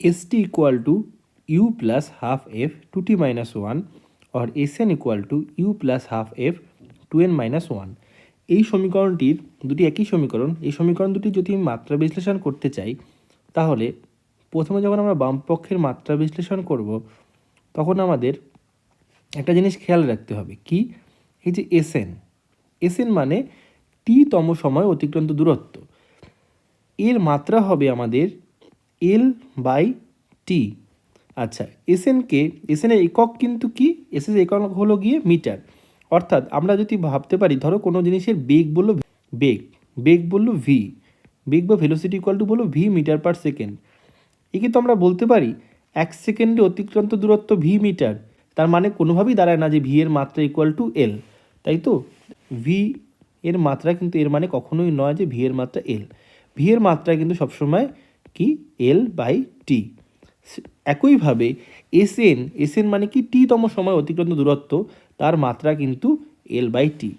S T equal to U plus half F two T minus one or S N equal to U plus half F two N minus one এই সমীকরণটির দুটি একই সমীকরণ, এই সমীকরণ দুটি যদি আমি মাত্রা বিশ্লেষণ করতে চাই, তাহলে প্রথমে যখন আমরা বামপক্ষের মাত্রা বিশ্লেষণ করব, তখন আমাদের একটা জিনিস খেয়াল রাখতে হবে। কি? এই যে এসএন এসএন মানে টি তম সময় অতিক্রান্ত দূরত্ব। এর মাত্রা হবে আমাদের এল বাই টি আচ্ছা এসএনকে এসএনের একক কিন্তু কি? এসএন একক হলো গিয়ে মিটার। অর্থাৎ আমরা যদি ভাবতে পারি, ধরো কোনো জিনিসের বেগ বলল বেগ বেগ বলল ভি বেগ বা ভেলোসিটি ইকুয়াল টু বলল ভি মিটার পার সেকেন্ড একে তো আমরা বলতে পারি, এক সেকেন্ডে অতিক্রান্ত দূরত্ব ভি মিটার তার মানে কোনোভাবেই দাঁড়ায় না যে ভি এর মাত্রা ইকুয়াল টু এল তাই তো? ভি এর মাত্রা কিন্তু এর মানে কখনোই নয় যে ভি এর মাত্রা এল ভি এর মাত্রা কিন্তু সবসময় কি? এল বাই টি একইভাবে এস এন এস এন মানে কি? টি তম সময় অতিক্রান্ত দূরত্ব, তার মাত্রা কিন্তু এল বাই টি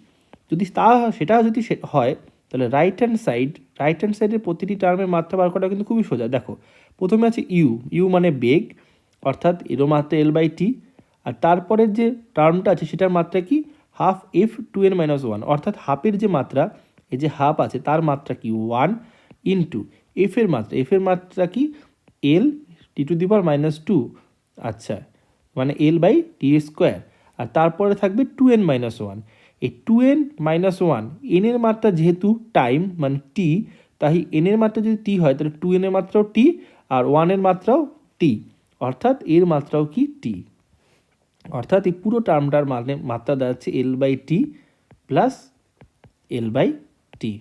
যদি তা, সেটা যদি হয়, তাহলে right hand side right hand সাইডের প্রতিটি টার্মের মাত্রা বার করাটা কিন্তু খুবই সোজা। দেখো, প্রথমে আছে ইউ ইউ মানে বেগ, অর্থাৎ এরও মাত্রা এল বাই টি আর তারপরের যে টার্মটা আছে, সেটার মাত্রা কি? Half F two N minus one অর্থাৎ হাফের যে মাত্রা, এই যে হাফ আছে, তার মাত্রা কি? ওয়ান ইন্টু এফের মাত্রা এফের মাত্রা কি? L T to the power minus two আচ্ছা মানে এল বাই টি স্কোয়ার আর তারপরে থাকবে টু এন মাইনাস ওয়ান এই টু এন মাইনাস ওয়ান এনের মাত্রা যেহেতু টাইম মানে টি তাই এনের মাত্রা যদি টি হয়, তাহলে টু এনের মাত্রাও টি আর ওয়ানের মাত্রাও টি অর্থাৎ এর মাত্রাও কি টি অর্থাৎ এই পুরো টার্মটার মানে মাত্রা দাঁড়াচ্ছে L by T plus L by T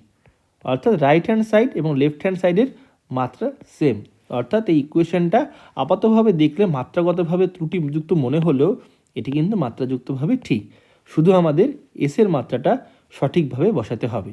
অর্থাৎ রাইট হ্যান্ড সাইড এবং লেফট হ্যান্ড সাইডের মাত্রা সেম অর্থাৎ এই ইকুয়েশনটা আপাতভাবে দেখলে মাত্রাগতভাবে ত্রুটিযুক্ত মনে হলেও এটি কিন্তু মাত্রাযুক্তভাবে ঠিক। শুধু আমাদের এসের মাত্রাটা সঠিকভাবে বসাতে হবে।